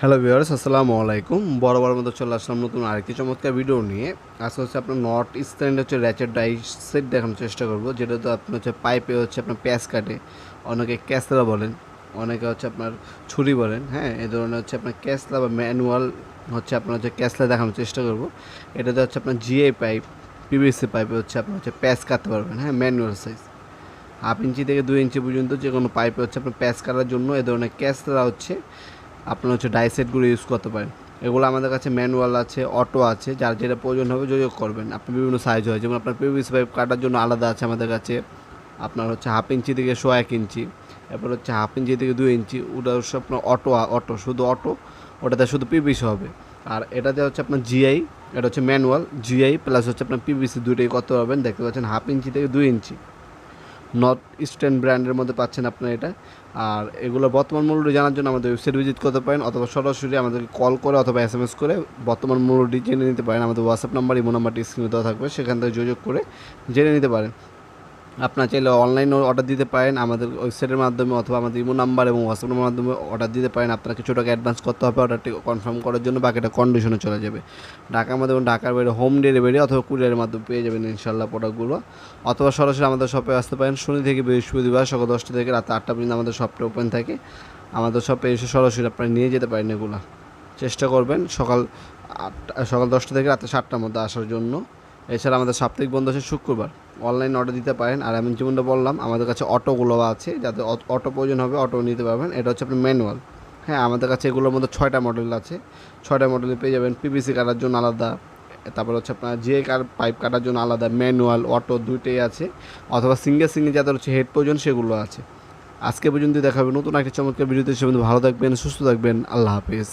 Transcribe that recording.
Hello viewers আসসালামু আলাইকুম। বড় বড় মতো চলে আসলাম নতুন আরেকটি চমৎকার ভিডিও নিয়ে। আজকে হচ্ছে আপনার নর্থ ইস্টার্ন হচ্ছে র্যাচের ডাই সেট দেখানোর চেষ্টা করব, যেটা তো আপনার হচ্ছে পাইপে হচ্ছে আপনার প্যাঁচ কাটে। অনেকে ক্যাসলা বলেন, অনেকে হচ্ছে আপনার ছুরি বলেন হ্যাঁ এই ধরনের হচ্ছে আপনার ক্যাসলা বা ম্যানুয়াল হচ্ছে আপনার হচ্ছে ক্যাসলা দেখানোর চেষ্টা করব। এটাতে হচ্ছে আপনার জিএ পাইপ পিভিসি পাইপে হচ্ছে আপনার হচ্ছে প্যাচ কাটতে পারবেন হ্যাঁ ম্যানুয়াল সাইজ হাফ ইঞ্চি থেকে দুই ইঞ্চি পর্যন্ত যে কোনো পাইপে হচ্ছে আপনার প্যাচ কাটার জন্য এ ধরনের ক্যাসলা হচ্ছে আপনার হচ্ছে ডাইসেটগুলো ইউজ করতে পারেন। এগুলো আমাদের কাছে ম্যানুয়াল আছে অটো আছে, যার যেটা প্রয়োজন হবে যোগাযোগ করবেন। আপনি বিভিন্ন সাইজ হয়, যেমন আপনার পিভিসি পাইপ কাটার জন্য আলাদা আছে আমাদের কাছে। আপনার হচ্ছে হাফ ইঞ্চি থেকে শো এক ইঞ্চি এরপর হচ্ছে হাফ ইঞ্চি থেকে দুই ইঞ্চি ওটা হচ্ছে আপনার অটো অটো শুধু অটো ওটাতে শুধু পিভিসি হবে। আর এটাতে হচ্ছে আপনার জিআই এটা হচ্ছে ম্যানুয়াল জিআই প্লাস হচ্ছে আপনার পিভিসি দুটোই করতে পারবেন। দেখতে পাচ্ছেন হাফ ইঞ্চি থেকে দুই ইঞ্চি নর্থ ইস্টার্ন ব্র্যান্ডের মধ্যে পাচ্ছেন আপনারা এটা। আর এগুলো বর্তমান মূল্য জানার জন্য আমাদের ওয়েবসাইট ভিজিট করতে পারেন অথবা সরাসরি আমাদেরকে কল করে অথবা এস এম এস করে বর্তমান মূল্যটি জেনে নিতে পারেন। আমাদের হোয়াটসঅ্যাপ নাম্বার ইমো নাম্বারটি স্ক্রিনে দেওয়া থাকবে। সেখান থেকে যোগাযোগ করে জেনে নিতে পারেন। আপনার চাইলে অনলাইনে অর্ডার দিতে পারেন, আমাদের ওয়েবসাইটের মাধ্যমে অথবা আমাদের ইমো নাম্বার এবং হোয়াটসঅ্যাপের মাধ্যমে অর্ডার দিতে পারেন। আপনাকে কিছু টাকা অ্যাডভান্স করতে হবে অর্ডারটি কনফার্ম করার জন্য বাকিটা কন্ডিশনে চলে যাবে। ঢাকার মধ্যে এবং ঢাকার বাইরে হোম ডেলিভারি অথবা কুরিয়ারের মাধ্যমে পেয়ে যাবেন ইনশাল্লাহ প্রোডাক্টগুলো অথবা সরাসরি আমাদের শপে আসতে পারেন। শনি থেকে বৃহস্পতিবার সকাল দশটা থেকে রাত আটটা পর্যন্ত আমাদের শপটা ওপেন থাকে। আমাদের শপে এসে সরাসরি আপনারা নিয়ে যেতে পারেন এগুলো। চেষ্টা করবেন সকাল আটটা, সকাল দশটা থেকে রাতে সাতটার মধ্যে আসার জন্য। এছাড়া আমাদের সাপ্তাহিক বন্ধ আছে শুক্রবার। অনলাইন অর্ডার দিতে পারেন। আর আমি যেমনটা বললাম, আমাদের কাছে অটোগুলো আছে, যাতে অটো প্রয়োজন হবে অটো নিতে পারবেন। এটা হচ্ছে আপনার ম্যানুয়াল হ্যাঁ আমাদের কাছে এগুলোর মধ্যে ছয়টা মডেল আছে। ছয়টা মডেলে পেয়ে যাবেন পিভিসি কাটার জন্য আলাদা। তারপর হচ্ছে আপনার জিএ কার পাইপ কাটার জন্য আলাদা ম্যানুয়াল অটো দুইটাই আছে। অথবা সিঙ্গেল সিঙ্গেল যাদের হচ্ছে হেড প্রয়োজন, সেগুলো আছে। আজকে পর্যন্ত দেখা হবে নতুন একটা চমৎকার ভিডিওতে। সে ভালো থাকবেন, সুস্থ থাকবেন। আল্লাহ হাফিজ।